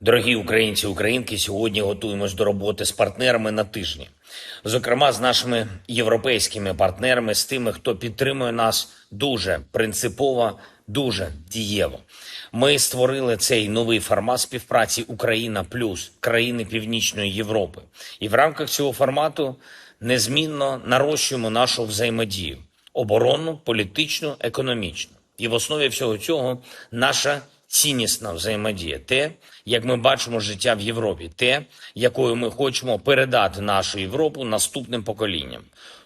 Дорогі українці українки, сьогодні готуємось до роботи з партнерами на тижні, зокрема з нашими європейськими партнерами, з тими, хто підтримує нас дуже принципово, дуже дієво. Ми створили цей новий формат співпраці Україна плюс країни Північної Європи, і в рамках цього формату незмінно нарощуємо нашу взаємодію оборонну, політичну, економічну. І в основі всього цього наша ціннісна взаємодія, те, як ми бачимо життя в Європі, те, якою ми хочемо передати нашу Європу наступним поколінням.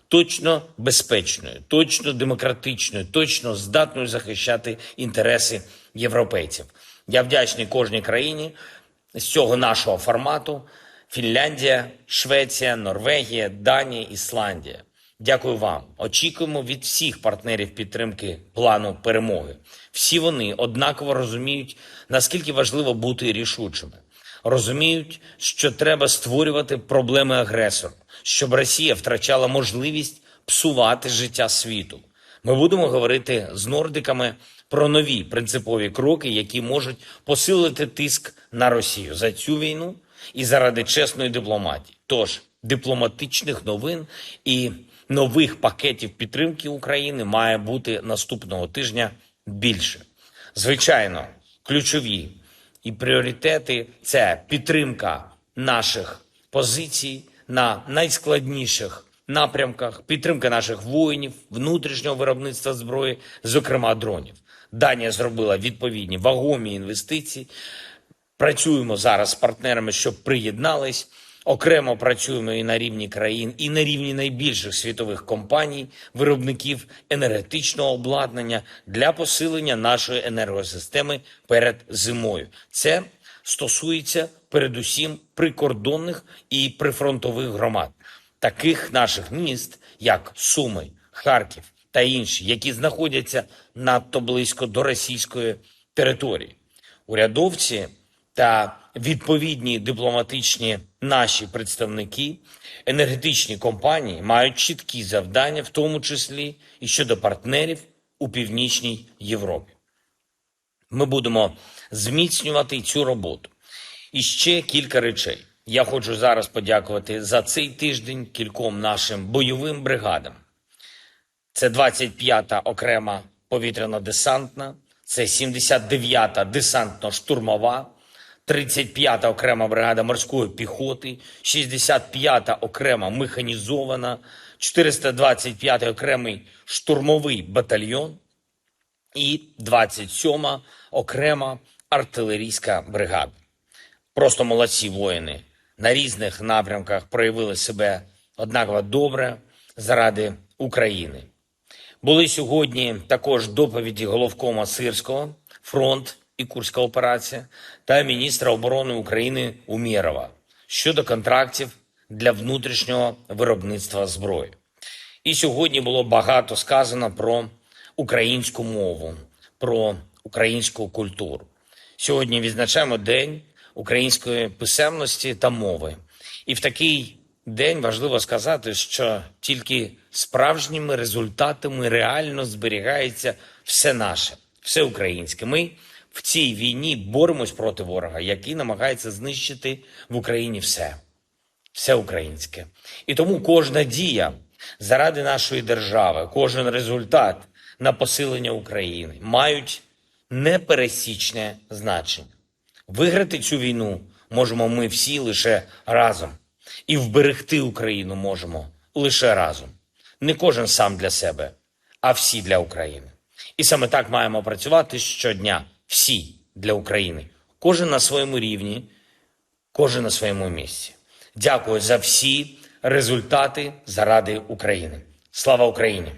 Точно безпечною, точно демократичною, точно здатною захищати інтереси європейців. Я вдячний кожній країні з цього нашого формату: Фінляндія, Швеція, Норвегія, Данія, Ісландія. Дякую вам. Очікуємо від всіх партнерів підтримки плану перемоги. Всі вони однаково розуміють, наскільки важливо бути рішучими. Розуміють, що треба створювати проблеми агресору, щоб Росія втрачала можливість псувати життя світу. Ми будемо говорити з нордиками про нові принципові кроки, які можуть посилити тиск на Росію за цю війну і заради чесної дипломатії. Тож дипломатичних новин і нових пакетів підтримки України має бути наступного тижня більше. Звичайно, ключові і пріоритети це підтримка наших позицій на найскладніших напрямках, підтримка наших воїнів, внутрішнього виробництва зброї, зокрема дронів. Данія зробила відповідні вагомі інвестиції. Працюємо зараз з партнерами, щоб приєднались. Окремо працюємо і на рівні країн, і на рівні найбільших світових компаній, виробників енергетичного обладнання для посилення нашої енергосистеми перед зимою. Це стосується передусім прикордонних і прифронтових громад, таких наших міст, як Суми, Харків та інші, які знаходяться надто близько до російської території. Урядовці та відповідні дипломатичні наші представники, енергетичні компанії мають чіткі завдання, в тому числі і щодо партнерів у північній Європі. Ми будемо зміцнювати цю роботу. І ще кілька речей. Я хочу зараз подякувати за цей тиждень кільком нашим бойовим бригадам. Це 25-та окрема повітряно-десантна, це 79-та десантно-штурмова, 35-та окрема бригада морської піхоти, 65-та окрема механізована, 425-й окремий штурмовий батальйон і 27-ма окрема артилерійська бригада. Просто молодці воїни на різних напрямках проявили себе однаково добре заради України. Були сьогодні також доповіді головкома Сирського, фронт і Курська операція та міністра оборони України Умєрова щодо контрактів для внутрішнього виробництва зброї. І сьогодні було багато сказано про українську мову, про українську культуру. Сьогодні відзначаємо День української писемності та мови. І в такий день важливо сказати, що тільки справжніми результатами реально зберігається все наше, все українське. Ми в цій війні боремось проти ворога, який намагається знищити в Україні все, все українське. І тому кожна дія заради нашої держави, кожен результат на посилення України мають непересічне значення. Виграти цю війну можемо ми всі лише разом, і вберегти Україну можемо лише разом. Не кожен сам для себе, а всі для України. І саме так маємо працювати щодня. Всі для України. Кожен на своєму рівні, кожен на своєму місці. Дякую за всі результати заради України. Слава Україні!